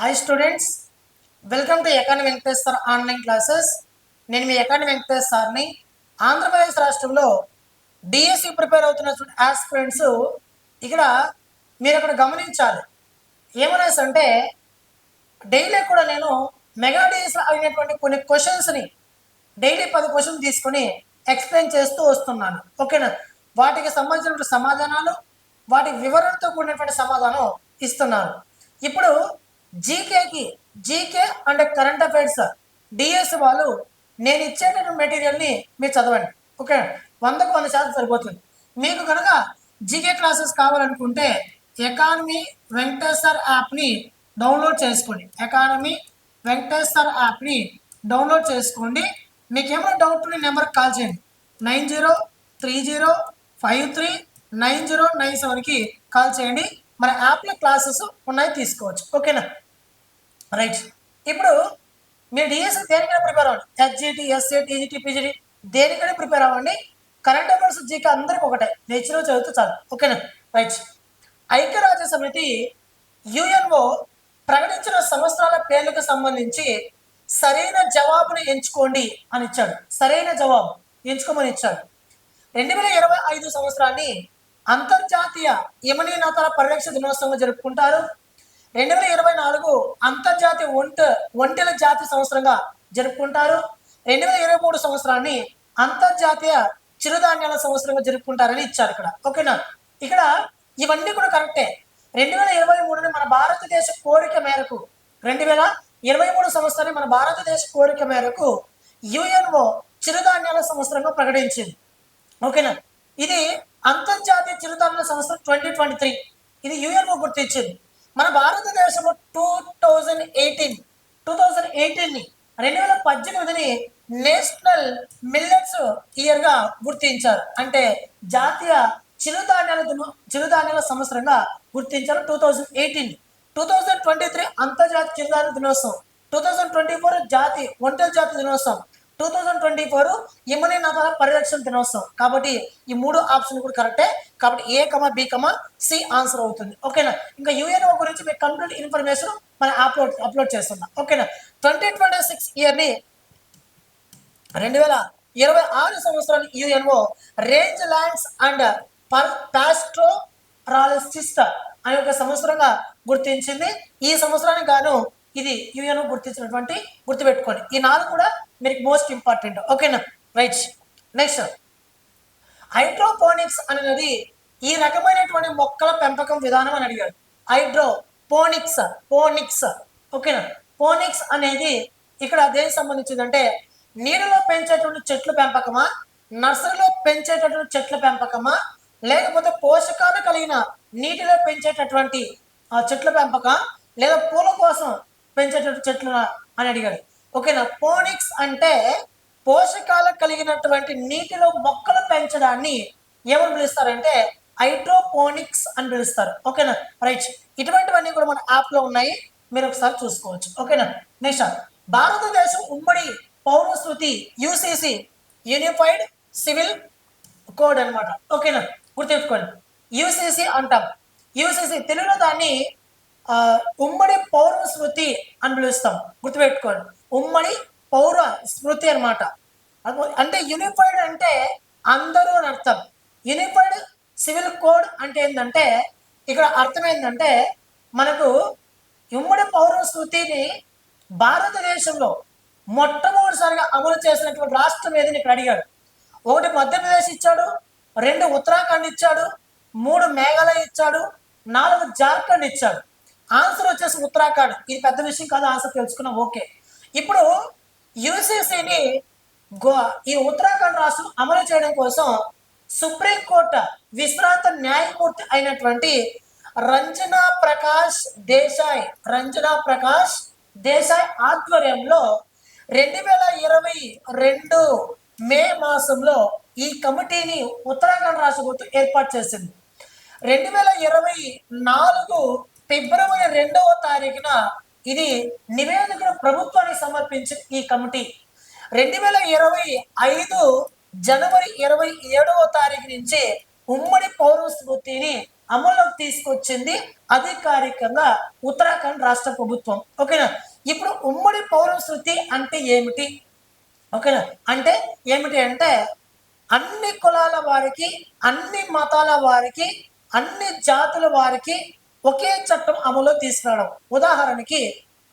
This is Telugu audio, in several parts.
Hi students welcome to Ekani Venkatesh sir online classes నేను మీ ఎకాని వెంకటేష్ సార్ని ఆంధ్రప్రదేశ్ రాష్ట్రంలో డిఎస్సి ప్రిపేర్ అవుతున్న ఆస్పిరెంట్స్ ఇక్కడ మీరు అక్కడ గమనించాలి. ఏమనేసి అంటే డైలీ కూడా నేను మెగా డిఎస్ అయినటువంటి కొన్ని క్వశ్చన్స్ని డైలీ పది క్వశ్చన్ తీసుకొని ఎక్స్ప్లెయిన్ చేస్తూ వస్తున్నాను. ఓకేనా వాటికి సంబంధించినటువంటి సమాధానాలు వాటి వివరణతో కూడినటువంటి సమాధానం ఇస్తున్నాను. ఇప్పుడు జీకేకి GK and current affairs DS వాళ్ళు నేను ఇచ్చేటటువంటి మెటీరియల్ని మీరు చదవండి. ఓకే? వందకు వంద శాతం సరిపోతుంది. మీకు కనుక జీకే క్లాసెస్ కావాలనుకుంటే ఎకానమీ వెంకటేశ్వర్ యాప్ని డౌన్లోడ్ చేసుకోండి. ఎకానమీ వెంకటేశ్వర్ యాప్ని డౌన్లోడ్ చేసుకోండి. మీకు ఏమైనా డౌట్ ఉంటే నెంబర్కి కాల్ చేయండి. Nine zero three zero five three nine zero nine సెవెన్కి కాల్ చేయండి. మన యాప్లో క్లాసెస్ ఉన్నాయి తీసుకోవచ్చు. ఓకేనా? రైట్. ఇప్పుడు మీరు డిఎస్సి దేనికైనా ప్రిపేర్ అవ్వండి. హెచ్జిటి ఎస్ఏ టీజీటీ పీజీటీ దేనికైనా ప్రిపేర్ అవ్వండి. కరెంట్ అఫైర్స్ జీకే అందరికి ఒకటే. నేచర్ చదివితే చాలు. ఓకేనా రైట్ ఐక్యరాజ్య సమితి యుఎన్ఓ ప్రకటించిన సంవత్సరాల పేర్లకు సంబంధించి సరైన జవాబును ఎంచుకోండి అని ఇచ్చాడు. సరైన జవాబు ఎంచుకోమని ఇచ్చాడు. రెండు వేల ఇరవై ఐదు సంవత్సరాన్ని అంతర్జాతీయ యమనీనాథాల నతాల పరిరక్షణ దినోత్సవంగా జరుపుకుంటారు. రెండు వేల ఇరవై నాలుగు అంతర్జాతీయ ఒంట ఒంటెల జాతి సంవత్సరంగా జరుపుకుంటారు. రెండు వేల ఇరవై మూడు సంవత్సరాన్ని అంతర్జాతీయ చిరుధాన్యాల సంవత్సరంగా జరుపుకుంటారని ఇచ్చారు ఇక్కడ. ఓకేనా? ఇక్కడ ఇవన్నీ కూడా కరెక్టే. రెండు వేల ఇరవై మూడుని మన భారతదేశ కోరిక మేరకు రెండు వేల ఇరవై మూడు సంవత్సరాన్ని మన భారతదేశ కోరిక మేరకు యుఎన్ఓ చిరుధాన్యాల సంవత్సరంగా ప్రకటించింది. ఓకేనా? ఇది అంతర్జాతీయ చిరుధాన్యాల సంవత్సరం ట్వంటీ ట్వంటీ త్రీ. ఇది యుఎన్ఓ గుర్తించింది. మన భారతదేశంలో two thousand eighteen two thousand ఎయిటీన్ని రెండు వేల పద్దెనిమిదిని నేషనల్ మిల్లెట్స్ ఇయర్గా గుర్తించారు. అంటే జాతీయ చిరుధాన్యాల చిరుధాన్యాల సంవత్సరంగా గుర్తించారు two thousand eighteen two thousand twenty three అంతర్జాతీయ చిరుధాన్య దినోత్సవం. టూ థౌజండ్ ట్వంటీ ఫోర్ జాతి ఒంటరి జాతి దినోత్సవం. టూ థౌజండ్ ట్వంటీ ఫోర్ ఇమ్మని నదాల పరిరక్షణ దినోత్సవం. కాబట్టి ఈ మూడు ఆప్షన్ కూడా కరెక్టే. కాబట్టి A comma B comma C answer అవుతుంది. ఓకేనా? ఇంకా యుఎన్ఓ గురించి మీకు కంప్లీట్ ఇన్ఫర్మేషన్ మనం అప్లోడ్ అప్లోడ్ చేస్తున్నాం. ఓకేనా? ట్వంటీ ట్వంటీ సిక్స్ ఇయర్ని రెండు వేల ఇరవై ఆరు సంవత్సరాలు UNO range lands and pastoralist అనే ఒక సంవత్సరంగా గుర్తించింది. ఈ సంవత్సరానికి గాను ఇది యుఎన్ఓ గుర్తించినటువంటి గుర్తుపెట్టుకోండి. ఈ నాలుగు కూడా మీకు మోస్ట్ ఇంపార్టెంట్ ఓకేనా రైట్ నెక్స్ట్ హైడ్రోపోనిక్స్ అనేది ఈ రకమైనటువంటి మొక్కల పెంపకం విధానం అని అడిగాడు. హైడ్రోపోనిక్స్ పోనిక్స్ ఓకేనా పోనిక్స్ అనేది ఇక్కడ దేనికి సంబంధించిందంటే నీడలో పెంచేటువంటి చెట్ల పెంపకమా? నర్సరీలో పెంచేటటువంటి చెట్ల పెంపకమా? లేకపోతే పోషకాలు కలిగిన నీటిలో పెంచేటటువంటి ఆ చెట్ల పెంపకం? లేదా పూల కోసం పెంచేటువంటి చెట్లు అని అడిగాడు. ఓకేనా? పోనిక్స్ అంటే పోషకాలు కలిగినటువంటి నీటిలో మొక్కలు పెంచడాన్ని ఏమని పిలుస్తారంటే హైడ్రోపోనిక్స్ అని పిలుస్తారు. ఓకేనా? రైట్. ఇటువంటివన్నీ కూడా మన యాప్లో ఉన్నాయి. మీరు ఒకసారి చూసుకోవచ్చు. ఓకేనా? నెక్స్ట్ భారతదేశం ఉమ్మడి పౌర శృతి యూసిసి యూనిఫైడ్ సివిల్ కోడ్ అన్నమాట. ఓకేనా? గుర్తుపెట్టుకోండి. యూసిసి అంటాం. యూసిసి తెలుగులో దాన్ని ఉమ్మడి పౌర స్మృతి అని పిలుస్తాం. గుర్తుపెట్టుకోండి. ఉమ్మడి పౌర స్మృతి అన్నమాట. అంటే యూనిఫైడ్ అంటే అందరూ అని అర్థం. యూనిఫైడ్ సివిల్ కోడ్ అంటే ఏంటంటే ఇక్కడ అర్థం ఏంటంటే మనకు ఉమ్మడి పౌర స్మృతిని భారతదేశంలో మొట్టమొదటిసారిగా అమలు చేసినటువంటి రాష్ట్రం ఏదని ఇక్కడ అడిగాడు. ఒకటి మధ్యప్రదేశ్ ఇచ్చాడు రెండు ఉత్తరాఖండ్ ఇచ్చాడు మూడు మేఘాలయ ఇచ్చాడు నాలుగు జార్ఖండ్ ఇచ్చాడు. ఆన్సర్ వచ్చేసి ఉత్తరాఖండ్. ఇది పెద్ద విషయం కాదు ఆన్సర్ తెలుసుకున్నాం ఓకే ఇప్పుడు యూసీసీని గో ఈ ఉత్తరాఖండ్ రాష్ట్రం అమలు చేయడం కోసం సుప్రీంకోర్టు విశ్రాంత న్యాయమూర్తి అయినటువంటి రంజనా ప్రకాష్ దేశాయ్ రంజనా ప్రకాష్ దేశాయ్ ఆధ్వర్యంలో రెండు వేల ఇరవై రెండు మే మాసంలో ఈ కమిటీని ఉత్తరాఖండ్ రాష్ట్ర ప్రభుత్వం ఏర్పాటు చేసింది. రెండు వేల ఇరవై నాలుగు ఫిబ్రవరి రెండవ తారీఖున ఇది నివేదికను ప్రభుత్వానికి సమర్పించిన ఈ కమిటీ. రెండు వేల ఇరవై ఐదు జనవరి ఇరవై ఏడవ తారీఖు నుంచి ఉమ్మడి పౌర స్మృతిని అమల్లోకి తీసుకొచ్చింది అధికారికంగా ఉత్తరాఖండ్ రాష్ట్ర ప్రభుత్వం. ఓకేనా? ఇప్పుడు ఉమ్మడి పౌర స్మృతి అంటే ఏమిటి? ఓకేనా? అంటే ఏమిటి అంటే అన్ని కులాల వారికి అన్ని మతాల వారికి అన్ని జాతుల వారికి ఒకే చట్టం అమలు తీసుకురావడం. ఉదాహరణకి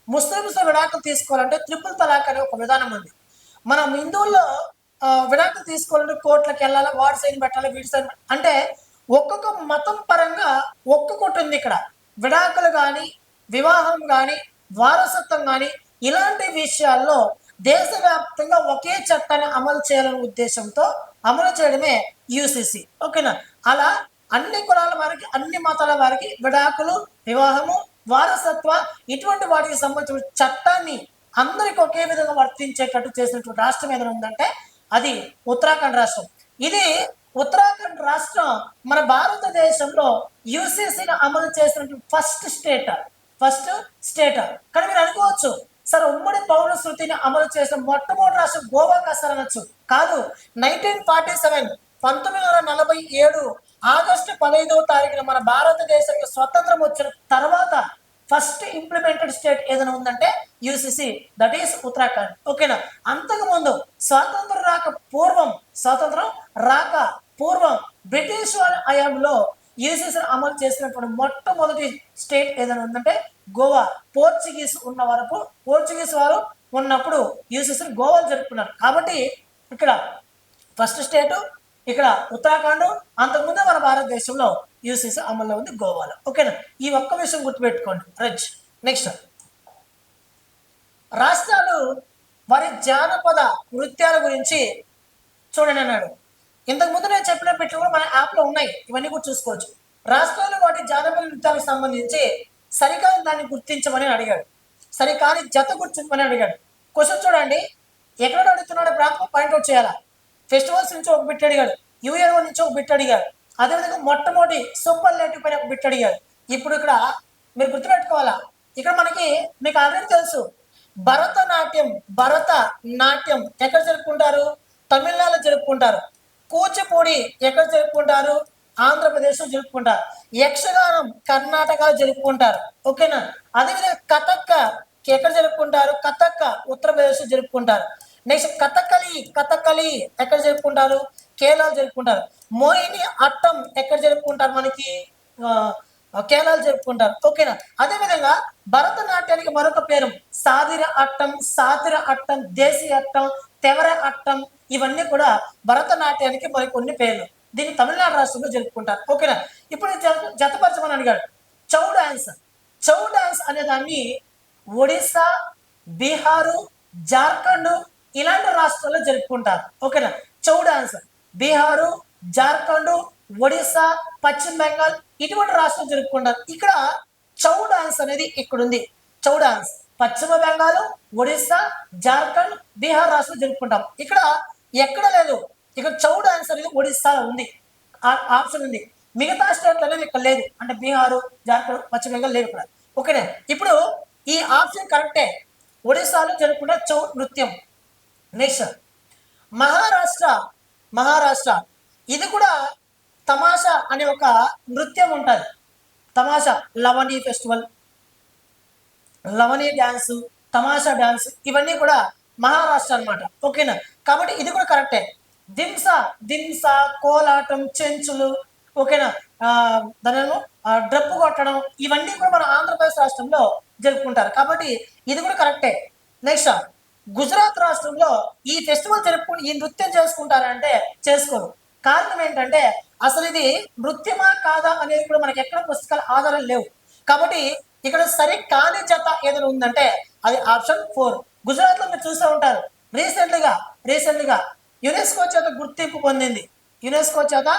ముస్లిమ్స్ విడాకులు తీసుకోవాలంటే త్రిపుల్ తలాక్ అనే ఒక విధానం ఉంది. మనం హిందువుల్లో విడాకులు తీసుకోవాలంటే కోర్టులకు వెళ్ళాలి వాడి సైన్ పెట్టాలి వీడి సైన్ అంటే ఒక్కొక్క మతం పరంగా ఒక్కొక్కటి ఉంది ఇక్కడ. విడాకులు కానీ వివాహం కానీ వారసత్వం కానీ ఇలాంటి విషయాల్లో దేశవ్యాప్తంగా ఒకే చట్టాన్ని అమలు చేయాలనే ఉద్దేశంతో అమలు చేయడమే యూసీసీ. ఓకేనా? అలా అన్ని కులాల వారికి అన్ని మతాల వారికి విడాకులు వివాహము వారసత్వ ఇటువంటి వాటికి సంబంధించిన చట్టాన్ని అందరికి ఒకే విధంగా వర్తించేటట్టు చేసినటువంటి రాష్ట్రం ఏదైనా ఉందంటే అది ఉత్తరాఖండ్ రాష్ట్రం. ఇది ఉత్తరాఖండ్ రాష్ట్రం మన భారతదేశంలో యూసీసీని అమలు చేసినటువంటి ఫస్ట్ స్టేట్ ఫస్ట్ స్టేట్. కానీ మీరు అనుకోవచ్చు సార్ ఉమ్మడి పౌర శృతిని అమలు చేసిన మొట్టమొదటి రాష్ట్రం గోవా సార్ కాదు నైన్టీన్ ఫార్టీ సెవెన్ పంతొమ్మిది వందల నలభై ఏడు ఆగస్టు పదహైదవ తారీఖున మన భారతదేశానికి స్వతంత్రం వచ్చిన తర్వాత ఫస్ట్ ఇంప్లిమెంటెడ్ స్టేట్ ఏదైనా ఉందంటే యూసిసి దట్ ఈస్ ఉత్తరాఖండ్ ఓకేనా అంతకు ముందు స్వాతంత్రం రాక పూర్వం స్వాతంత్రం రాక పూర్వం బ్రిటిష్ వారి హయాంలో యూసిసి అమలు చేసినప్పుడు మొట్టమొదటి స్టేట్ ఏదైనా ఉందంటే గోవా. పోర్చుగీస్ ఉన్న వరకు పోర్చుగీస్ వారు ఉన్నప్పుడు యూసిసి గోవాలు జరుపుకున్నారు. కాబట్టి ఇక్కడ ఫస్ట్ స్టేటు ఇక్కడ ఉత్తరాఖండ్ అంతకుముందే మన భారతదేశంలో యూసీసీ అమల్లో ఉంది గోవాలో. ఓకేనా? ఈ ఒక్క విషయం గుర్తుపెట్టుకోండి. రైట్. నెక్స్ట్. రాష్ట్రాలు వారి జానపద నృత్యాల గురించి చూడండి అన్నాడు. ఇంతకుముందు నేను చెప్పిన పెట్టి కూడా మన యాప్లో ఉన్నాయి. ఇవన్నీ కూడా చూసుకోవచ్చు. రాష్ట్రాలు వాటి జానపద నృత్యాలకు సంబంధించి సరికాని దాన్ని గుర్తించమని అడిగాడు. సరికాని జత గుర్తించమని అడిగాడు. క్వశ్చన్ చూడండి. ఎక్కడ అడుగుతున్నాడు ప్రాంతం? పాయింట్అవుట్ చేయాలా? ఫెస్టివల్స్ నుంచి ఒక బిట్ అడిగాడు. యూఎన్ఓ నుంచి ఒక బిట్ అడిగాడు. అదేవిధంగా మొట్టమొదటి సూపర్ లేటివ్ పైన ఒక బిట్ అడిగాడు. ఇప్పుడు ఇక్కడ మీరు గుర్తుపెట్టుకోవాలా? ఇక్కడ మనకి మీకు ఆల్రెడీ తెలుసు. భరతనాట్యం భరత నాట్యం ఎక్కడ జరుపుకుంటారు? తమిళనాడులో జరుపుకుంటారు. కూచిపూడి ఎక్కడ జరుపుకుంటారు? ఆంధ్రప్రదేశ్లో జరుపుకుంటారు. యక్షగానం కర్ణాటకలో జరుపుకుంటారు. ఓకేనా? అదేవిధంగా కథక్క ఎక్కడ జరుపుకుంటారు? కథక్క ఉత్తరప్రదేశ్లో జరుపుకుంటారు. నెక్స్ట్ కథకళి కథకళి ఎక్కడ జరుపుకుంటారు? కేరళ జరుపుకుంటారు. మోహిని అట్టం ఎక్కడ జరుపుకుంటారు మనకి? కేరళ జరుపుకుంటారు. ఓకేనా అదేవిధంగా భరతనాట్యానికి మరొక పేరు. సాదిర అట్టం సాతిర అట్టం దేశీ అట్టం తెవర అట్టం ఇవన్నీ కూడా భరతనాట్యానికి మరికొన్ని పేర్లు. దీన్ని తమిళనాడు రాష్ట్రంలో జరుపుకుంటారు. ఓకేనా ఇప్పుడు జతపరచమని అడిగాడు. చౌ డాన్స్. చౌ డాన్స్ అనే దాన్ని ఒడిస్సా బీహారు జార్ఖండ్ ఇలాంటి రాష్ట్రాల్లో జరుపుకుంటారు. ఓకేనా? చౌ ఆన్సర్. బీహారు జార్ఖండ్ ఒడిస్సా పశ్చిమ బెంగాల్ ఇటువంటి రాష్ట్రాలు జరుపుకుంటారు. ఇక్కడ చౌ డాన్స్ అనేది ఇక్కడ ఉంది చౌ డాన్స్ పశ్చిమ బెంగాల్ ఒడిస్సా జార్ఖండ్ బీహార్ రాష్ట్రాలు జరుపుకుంటాం. ఇక్కడ ఎక్కడ లేదు. ఇక్కడ చౌ డాన్స్ అనేది ఒడిస్సాలో ఉంది. ఆ- ఆప్షన్ ఉంది. మిగతా స్టేట్లు అనేది ఇక్కడ లేదు. అంటే బీహారు జార్ఖండ్ పశ్చిమ బెంగాల్ లేదు ఇక్కడ. ఓకేనే? ఇప్పుడు ఈ ఆప్షన్ కరెక్టే. ఒడిస్సాలో జరుపుకునే చౌ నృత్యం. నెక్స్ట్ మహారాష్ట్ర మహారాష్ట్ర ఇది కూడా తమాషా అనే ఒక నృత్యం ఉంటుంది. Tamasha Lavani festival Lavani dance Tamasha dance ఇవన్నీ కూడా మహారాష్ట్ర అన్నమాట. ఓకేనా కాబట్టి ఇది కూడా కరెక్టే దింస దింస కోలాటం చెంచులు ఓకేనా దానిలో డ్రప్పు కొట్టడం ఇవన్నీ కూడా మన ఆంధ్రప్రదేశ్ రాష్ట్రంలో జరుపుకుంటారు. కాబట్టి ఇది కూడా కరెక్టే నెక్స్ట్ గుజరాత్ రాష్ట్రంలో ఈ ఫెస్టివల్ జరుపుకుని ఈ నృత్యం చేసుకుంటారంటే చేసుకోరు. కారణం ఏంటంటే అసలు ఇది నృత్యమా కాదా అనేది కూడా మనకి ఎక్కడ పుస్తకాల ఆధారం లేవు. కాబట్టి ఇక్కడ సరి కాని జత ఏదైనా ఉందంటే అది ఆప్షన్ ఫోర్. గుజరాత్లో మీరు చూస్తూ ఉంటారు. రీసెంట్గా రీసెంట్గా యునెస్కో చేత గుర్తింపు పొందింది. యునెస్కో చేత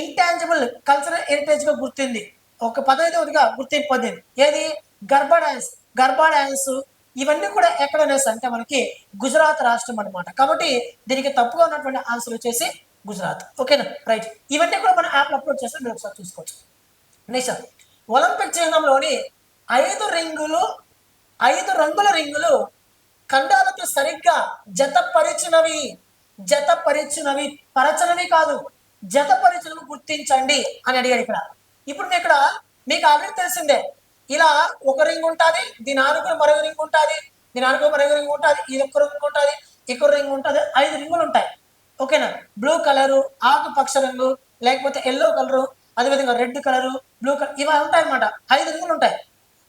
ఇంటాంజిబుల్ కల్చరల్ హెరిటేజ్గా గుర్తింది. ఒక పదహైదవదిగా గుర్తింపు పొందింది. ఏది? గర్భా డాన్స్ గర్భా డాన్స్ ఇవన్నీ కూడా ఎక్కడ అనేసి అంటే మనకి గుజరాత్ రాష్ట్రం అన్నమాట. కాబట్టి దీనికి తప్పుగా ఉన్నటువంటి ఆన్సర్ వచ్చేసి గుజరాత్. ఓకేనా? రైట్. ఇవన్నీ కూడా మన యాప్ అప్లోడ్ చేస్తే మీరు ఒకసారి చూసుకోవచ్చు. నెక్స్ట్ ఒలింపిక్ చిహ్నంలోని ఐదు రింగులు ఐదు రంగుల రింగులు ఖండాలతో సరిగ్గా జతపరిచినవి. జతపరిచినవి. పరచనవి కాదు. జత గుర్తించండి అని అడిగాడు ఇక్కడ. ఇప్పుడు ఇక్కడ మీకు ఆల్రెడీ తెలిసిందే. ఇలా ఒక రింగ్ ఉంటుంది దీని ఆనుకుని మరొక రింగ్ ఉంటుంది దీని ఆనుకుని మరొక రింగ్ ఉంటుంది ఇది ఒక రింగ్ ఉంటుంది ఇక్కడ రింగ్ ఉంటుంది ఐదు రింగులు ఉంటాయి. ఓకేనా బ్లూ కలరు ఆకుపక్ష రంగు లేకపోతే ఎల్లో కలరు అదేవిధంగా రెడ్ కలరు బ్లూ కలర్ ఇవి ఉంటాయి ఐదు రింగులు ఉంటాయి.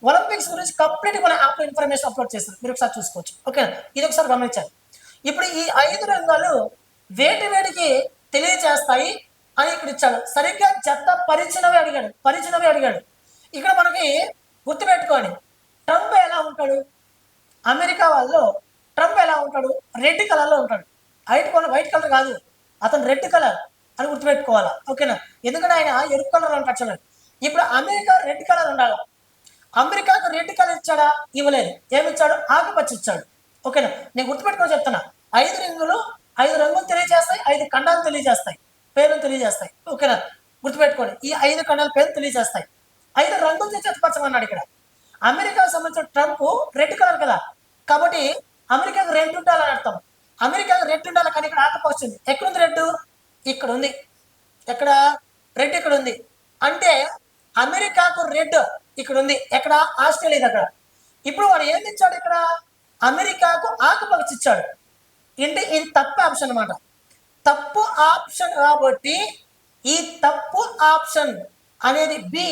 ఒలింపిక్స్ గురించి కంప్లీట్ మన యాప్ ఇన్ఫర్మేషన్ అప్లోడ్ చేస్తారు మీరు ఒకసారి చూసుకోవచ్చు. ఓకేనా ఇది ఒకసారి గమనించాలి. ఇప్పుడు ఈ ఐదు రంగాలు వేటి వేడికి తెలియజేస్తాయి అని ఇక్కడ ఇచ్చాడు. సరిగ్గా చెత్త పరిచినవి అడిగాడు. పరిచినవి అడిగాడు. ఇక్కడ మనకి గుర్తుపెట్టుకోండి. ట్రంప్ ఎలా ఉంటాడు? అమెరికా వాళ్ళు ట్రంప్ ఎలా ఉంటాడు? రెడ్ కలర్లో ఉంటాడు. వైట్ కలర్ వైట్ కలర్ కాదు. అతను రెడ్ కలర్ అని గుర్తుపెట్టుకోవాలా? ఓకేనా? ఎందుకంటే ఆయన ఎరుపు కలర్ అని చూడండి ఇప్పుడు అమెరికా రెడ్ కలర్ ఉండాలి? అమెరికాకు రెడ్ కలర్ ఇచ్చాడా? ఇవ్వలేదు. ఏమి ఇచ్చాడు ఆకుపచ్చ ఇచ్చాడు. ఓకేనా? నేను గుర్తుపెట్టుకొని చెప్తున్నా. ఐదు రింగులు ఐదు రంగులు తెలియజేస్తాయి ఐదు ఖండాలు తెలియజేస్తాయి. పేర్లు తెలియజేస్తాయి. ఓకేనా? గుర్తుపెట్టుకోండి. ఈ ఐదు ఖండాల పేర్లు తెలియజేస్తాయి. ఐదు రంగులు చెప్పచ్చమన్నాడు ఇక్కడ. అమెరికాకు సంబంధించిన ట్రంప్ రెడ్ కలర్ కదా. కాబట్టి అమెరికాకు రెడ్ ఉండాలని అర్థం. అమెరికాకు రెడ్ ఉండాలి కానీ ఇక్కడ ఆకపోతుంది ఎక్కడుంది రెడ్ ఇక్కడ ఉంది ఎక్కడ? రెడ్ ఇక్కడ ఉంది అంటే అమెరికాకు రెడ్ ఇక్కడ ఉంది ఎక్కడ? ఆస్ట్రేలియా దగ్గర. ఇప్పుడు వాడు ఏం ఇచ్చాడు ఇక్కడ? అమెరికాకు ఆకుపచ్చ ఇచ్చాడు. అంటే ఇది తప్పు ఆప్షన్ అన్నమాట. తప్పు ఆప్షన్ కాబట్టి ఈ తప్పు ఆప్షన్ అనేది బి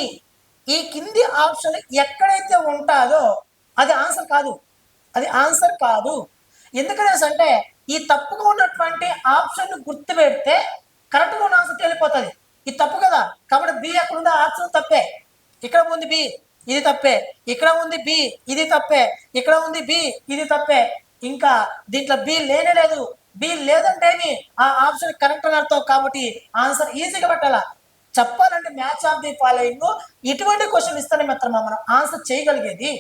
ఈ కింది ఆప్షన్ ఎక్కడైతే ఉంటుందో అది ఆన్సర్ కాదు. అది ఆన్సర్ కాదు. ఎందుకనేసి అంటే ఈ తప్పుగా ఉన్నటువంటి ఆప్షన్ గుర్తు పెడితే కరెక్ట్గా ఉన్న ఆన్సర్ తేలిపోతుంది. ఇది తప్పు కదా. కాబట్టి బి ఎక్కడ ఉందో ఆప్షన్ తప్పే. ఇక్కడ ఉంది బి ఇది తప్పే. ఇక్కడ ఉంది బి ఇది తప్పే. ఇక్కడ ఉంది బి ఇది తప్పే. ఇంకా దీంట్లో బి లేనే లేదు. బి లేదంటేని ఆ ఆప్షన్ కరెక్ట్ అని అర్థం కాబట్టి ఆన్సర్ ఈజీగా పెట్టాలా? చెప్పాలంటే మ్యాచ్ ఆఫ్ ది ఫాలోయింగ్ ఇటువంటి క్వశ్చన్ ఇస్తేనే మిత్రమా మనం ఆన్సర్ చేయగలిగేది.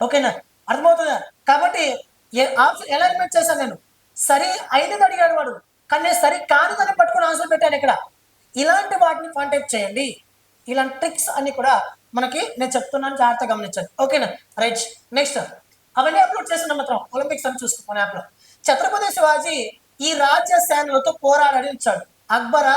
ఓకేనా అర్థమవుతుందా? కాబట్టి ఏ ఆప్షన్ ఎలా ఎలిమినేట్ చేశాను నేను? సరి అయినది అడిగాడు వాడు. కానీ నేను సరి కానిదని పట్టుకుని ఆన్సర్ పెట్టాను ఇక్కడ. ఇలాంటి వాటిని కాంటాక్ట్ చేయండి. ఇలాంటి ట్రిక్స్ అన్ని కూడా మనకి నేను చెప్తున్నాను జాగ్రత్త గమనించండి. ఓకేనా రైట్ నెక్స్ట్ అవన్నీ అప్లోడ్ చేసిన మాత్రం. ఒలింపిక్స్ అని చూసుకున్న యాప్లో ఛత్రపతి శివాజీ ఈ రాజ్య సేనలతో పోరాడని ఇచ్చాడు అక్బరా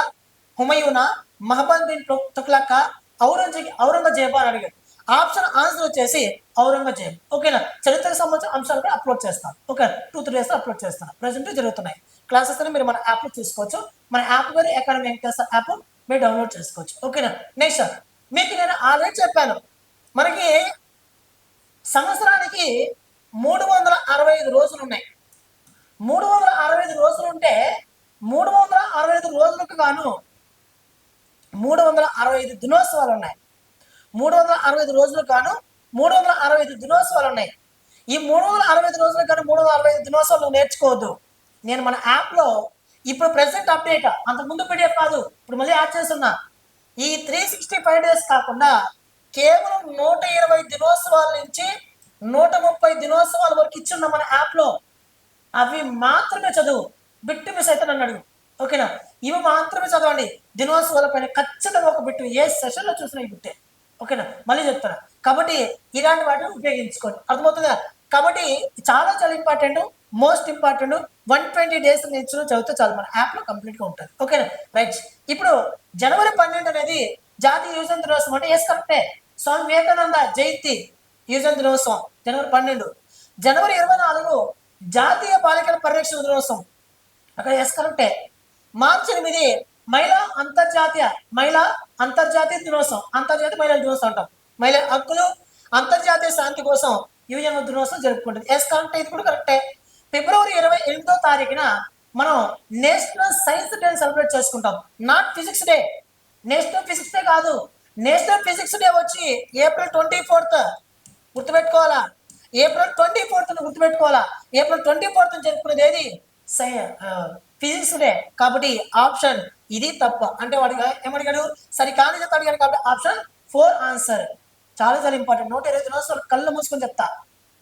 హుమయూనా మహబన్ బిన్ తుక్- తుగ్లక్ ఔరంగజేబ్ ఔరంగజేబ్ అని అడిగాడు. ఆప్షన్ ఆన్సర్ వచ్చేసి ఔరంగజేబ్. ఓకేనా? చరిత్రకు సంబంధించిన అంశాలు కూడా అప్లోడ్ చేస్తాను. Okay two three days upload చేస్తాను. ప్రజెంట్ జరుగుతున్నాయి. క్లాసెస్ అని మీరు మన యాప్లో చూసుకోవచ్చు. మన యాప్ పేరు అకాడమీ వెంకటేశ్వర యాప్ మీరు డౌన్లోడ్ చేసుకోవచ్చు. ఓకేనా? నెక్స్ట్ మీకు నేను ఆల్రెడీ చెప్పాను. మనకి సంవత్సరానికి మూడు వందల అరవై ఐదు రోజులు ఉన్నాయి. మూడు వందల అరవై ఐదు రోజులు ఉంటే మూడు వందల అరవై ఐదు రోజులకు గాను మూడు వందల అరవై ఐదు దినోత్సవాలు ఉన్నాయి మూడు వందల అరవై ఐదు రోజులు కాను మూడు వందల అరవై ఐదు దినోత్సవాలు ఉన్నాయి ఈ మూడు వందల అరవై ఐదు రోజులు కానీ మూడు వందల అరవై ఐదు దినోత్సవాలు నేర్చుకోవద్దు. నేను మన యాప్లో ఇప్పుడు ప్రెసెంట్ అప్డేట్ అంతకుముందు పీడిఎఫ్ కాదు ఇప్పుడు మళ్ళీ యాడ్ చేస్తున్నా. ఈ త్రీ సిక్స్టీ ఫైవ్ డేస్ కాకుండా కేవలం నూట ఇరవై దినోత్సవాల నుంచి నూట ముప్పై దినోత్సవాల వరకు ఇచ్చున్న మన యాప్లో అవి మాత్రమే చదువు. బిట్టు మిస్ అయితే నన్ను అడుగు. ఓకేనా? ఇవి మాత్రమే చదవండి. దినోత్సవాల పైన ఖచ్చితంగా ఒక బిట్టు ఏ సెషన్లో చూసినా ఈ బిట్టే. ఓకేనా? మళ్ళీ చెప్తాను కాబట్టి ఇలాంటి వాటిని ఉపయోగించుకోండి. అర్థమవుతుందా? కాబట్టి చాలా చాలా important. Most important. One twenty days నేర్చుకుని చదివితే చాలు. మన యాప్లో కంప్లీట్గా ఉంటుంది. ఓకేనా? రైట్. ఇప్పుడు జనవరి పన్నెండు అనేది జాతీయ యువజన దినోత్సవం అంటే ఎస్ కరెక్టే స్వామి వివేకానంద జయంతి యువజన దినోత్సవం జనవరి పన్నెండు. జనవరి ఇరవై నాలుగు జాతీయ బాలికల పరిరక్షణ దినోత్సవం. అక్కడ ఎస్ కరెక్టే మార్చి ఎనిమిది మహిళా అంతర్జాతీయ మహిళా అంతర్జాతీయ దినోత్సవం. అంతర్జాతీయ మహిళల దినోత్సవం అంటాం. మహిళల హక్కులు అంతర్జాతీయ శాంతి కోసం యువజన దినోత్సవం జరుపుకుంటుంది. ఎస్ కరెక్ట్ ఇది కూడా కరెక్టే ఫిబ్రవరి ఇరవై ఎనిమిదో తారీఖున మనం నేషనల్ సైన్స్ డే సెలబ్రేట్ చేసుకుంటాం. Not physics day. National physics day కాదు. నేషనల్ ఫిజిక్స్ డే వచ్చి ఏప్రిల్ ట్వంటీ ఫోర్త్ గుర్తుపెట్టుకోవాలా? ఏప్రిల్ ట్వంటీ ఫోర్త్ గుర్తుపెట్టుకోవాలా? ఏప్రిల్ ట్వంటీ ఫోర్త్ జరుపుకునేది ఏది కాబట్టి ఆప్షన్ ఇది తప్ప. అంటే వాడు ఏమడిగాడు? సరి కాని చెప్తా అడిగాడు కాబట్టి ఆప్షన్ ఫోర్ ఆన్సర్ చాలా చాలా ఇంపార్టెంట్ నూట ఇరవై రోజులు కళ్ళు మూసుకొని చెప్తా.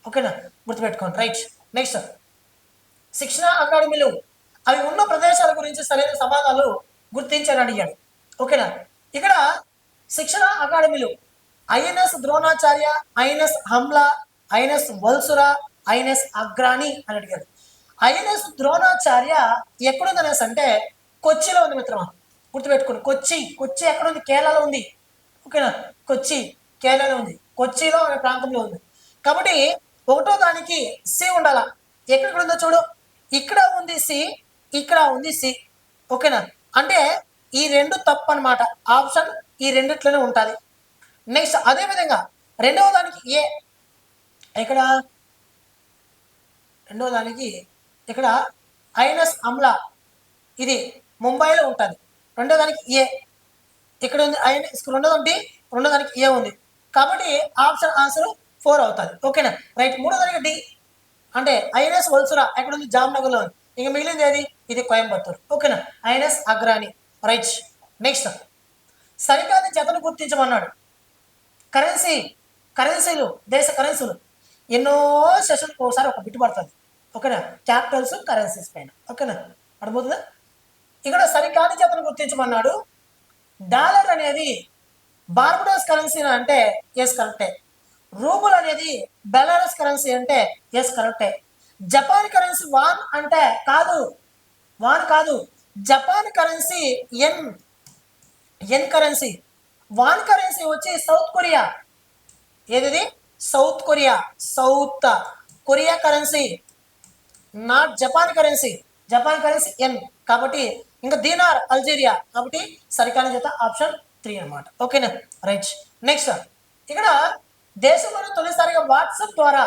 ఓకేనా? గుర్తుపెట్టుకోండి. రైట్. నెక్స్ట్. శిక్షణ అకాడమీలు. అవి ఉన్న ప్రదేశాల గురించి సరైన సమాధానాలు గుర్తించని అడిగాడు. ఓకేనా? ఇక్కడ శిక్షణ అకాడమీలు. INS Dronacharya INS Hamla INS Valsura INS Agrani అని అడిగాడు. ఐఎన్ఎస్ ద్రోణాచార్య ఎక్కడుంది అనేసి అంటే కొచ్చిలో ఉంది మిత్రమా. గుర్తుపెట్టుకోండి కొచ్చి కొచ్చి ఎక్కడ ఉంది కేరళలో ఉంది. ఓకేనా? కొచ్చి కేరళలో ఉంది. కొచ్చిలో అనే ప్రాంతంలో ఉంది. కాబట్టి ఒకటో దానికి సి ఉండాల. ఎక్కడ ఉందో చూడు. ఇక్కడ ఉంది సి ఇక్కడ ఉంది సి. ఓకేనా? అంటే ఈ రెండు తప్పు అనమాట ఆప్షన్ ఈ రెండిట్లోనే ఉంటుంది. నెక్స్ట్ అదే విధంగా రెండవ దానికి ఏ? ఇక్కడ రెండవ దానికి ఇక్కడ ఐనస్ అమ్లా ఇది ముంబైలో ఉంటుంది. రెండో దానికి ఏ. ఇక్కడ ఉంది ఐనస్ రెండోది రెండో దానికి ఏ ఉంది. కాబట్టి ఆప్షన్ ఆన్సర్ ఫోర్ అవుతుంది. ఓకేనా? రైట్ మూడో దానికి డి. అంటే ఐఎన్ఎస్ వల్సురా ఎక్కడ ఉంది? జామ్నగర్లో ఉంది. ఇంక మిగిలింది ఏది? ఇది కోయంబత్తూరు. ఓకేనా? ఐఎన్ఎస్ అగ్రాని. రైట్. నెక్స్ట్. సరికాని జతను గుర్తించమన్నాడు. కరెన్సీ కరెన్సీలు దేశ కరెన్సీలు. ఎన్నో సెషన్కి ఒకసారి ఒక బిట్టు పడుతుంది. ఓకేనా? క్యాపిటల్స్ కరెన్సీస్ పైన. ఓకేనా? అర్థమవుతుందా? ఇక్కడ సరికాని చేతను గుర్తించమన్నాడు. డాలర్ అనేది బార్బడోస్ కరెన్సీ అంటే ఎస్ కరెక్టే రూబుల్ అనేది బెలారస్ కరెన్సీ అంటే ఎస్ కరెక్టే జపాన్ కరెన్సీ వాన్ అంటే కాదు. వాన్ కాదు. Japan currency yen yen currency won currency వచ్చి సౌత్ కొరియా ఏది South Korea South Korea currency not Japan currency. Japan currency yen కాబట్టి ఇంకా దీనార్ అల్జీరియా. కాబట్టి సరికాని జత ఆప్షన్ త్రీ అన్నమాట. ఓకేనా? రైట్. నెక్స్ట్ ఇక్కడ దేశంలో తొలిసారిగా వాట్సాప్ ద్వారా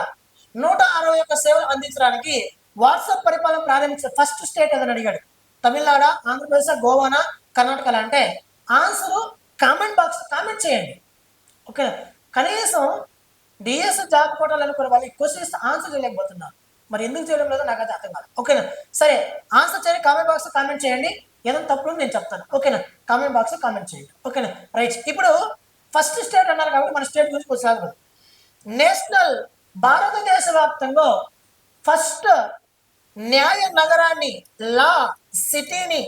నూట అరవై ఒక్క సేవలు అందించడానికి వాట్సాప్ పరిపాలన ప్రారంభించిన ఫస్ట్ స్టేట్ ఏదని అడిగాడు? తమిళనాడు ఆంధ్రప్రదేశ్ గోవానా కర్ణాటక అంటే ఆన్సర్ కామెంట్ బాక్స్ కామెంట్ చేయండి. ఓకే కనీసం డిఎస్ జాబ్ పోర్టల్ అనుకున్న వాళ్ళు క్వశ్చన్స్ ఆన్సర్ చేయలేకపోతున్నారు. మరి ఎందుకు చేయడం లేదో నాకు అయితే అర్థం కాదు. ఓకేనా? సరే ఆన్సర్ చేయండి కామెంట్ బాక్స్ కామెంట్ చేయండి. ఏదైనా తప్పుడు నేను చెప్తాను. ఓకేనా? కామెంట్ బాక్స్ కామెంట్ చేయండి. ఓకేనా? రైట్ ఇప్పుడు ఫస్ట్ స్టేట్ అన్నారు కాబట్టి మన స్టేట్ గురించి కొద్దిసాగు నేషనల్ భారతదేశ వ్యాప్తంగా ఫస్ట్ న్యాయ నగరాన్ని లా సిటీని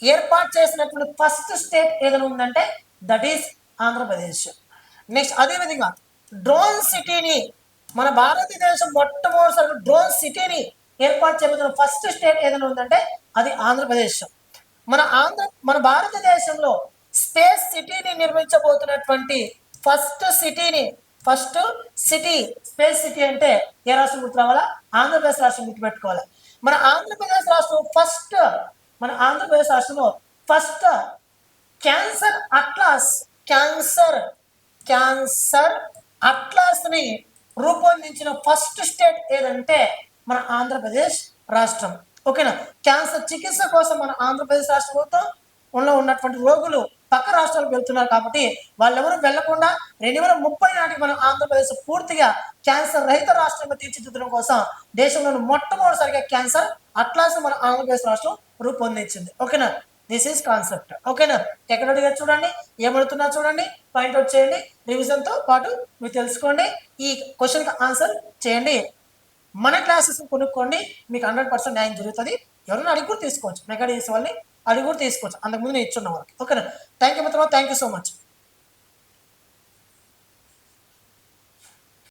ఏర్పాటు చేసినటువంటి ఫస్ట్ స్టేట్ ఏదైనా ఉందంటే దట్ ఈస్ ఆంధ్రప్రదేశ్. నెక్స్ట్ అదేవిధంగా డ్రోన్ సిటీని మన భారతదేశం మొట్టమొదటిసారి డ్రోన్ సిటీని ఏర్పాటు చేయబోతున్న ఫస్ట్ స్టేట్ ఏదైనా ఉందంటే అది ఆంధ్రప్రదేశ్. మన ఆంధ్ర మన భారతదేశంలో స్పేస్ సిటీని నిర్మించబోతున్నటువంటి ఫస్ట్ సిటీని ఫస్ట్ సిటీ స్పేస్ సిటీ అంటే ఏ రాష్ట్రం గుర్తు రావాలా ఆంధ్రప్రదేశ్ రాష్ట్రం గుర్తుపెట్టుకోవాలి. మన ఆంధ్రప్రదేశ్ రాష్ట్రం ఫస్ట్ మన ఆంధ్రప్రదేశ్ రాష్ట్రంలో first cancer atlas cancer cancer అట్లాస్ని రూపొందించిన ఫస్ట్ స్టేట్ ఏదంటే మన ఆంధ్రప్రదేశ్ రాష్ట్రం. ఓకేనా? క్యాన్సర్ చికిత్స కోసం మన ఆంధ్రప్రదేశ్ రాష్ట్ర ప్రభుత్వం ఉన్న ఉన్నటువంటి రోగులు పక్క రాష్ట్రాలకు వెళ్తున్నారు కాబట్టి వాళ్ళెవరూ వెళ్ళకుండా రెండు వేల ముప్పై నాటికి మనం ఆంధ్రప్రదేశ్ పూర్తిగా క్యాన్సర్ రహిత రాష్ట్రంగా తీర్చిదిద్దడం కోసం దేశంలోని మొట్టమొదటిసారిగా క్యాన్సర్ అట్లాస్ మన ఆంధ్రప్రదేశ్ రాష్ట్రం రూపొందించింది. ఓకేనా? దిస్ ఈస్ కాన్సెప్ట్ ఓకేనా ఎక్కడ అడిగారు చూడండి? ఏమడుతున్నా చూడండి? పాయింట్అవుట్ చేయండి. రివిజన్తో పాటు మీరు తెలుసుకోండి. ఈ క్వశ్చన్కి ఆన్సర్ చేయండి. మన క్లాసెస్ కొనుక్కోండి. మీకు హండ్రెడ్ పర్సెంట్ న్యాయం జరుగుతుంది. ఎవరైనా అడిగి కూడా తీసుకోవచ్చు. మెగా చేసే వాళ్ళని అడిగి కూడా తీసుకోవచ్చు. అంతకుముందు నేను ఇచ్చున్న వాళ్ళకి. ఓకేనా థ్యాంక్ యూ మిత్రమా. Thank you so much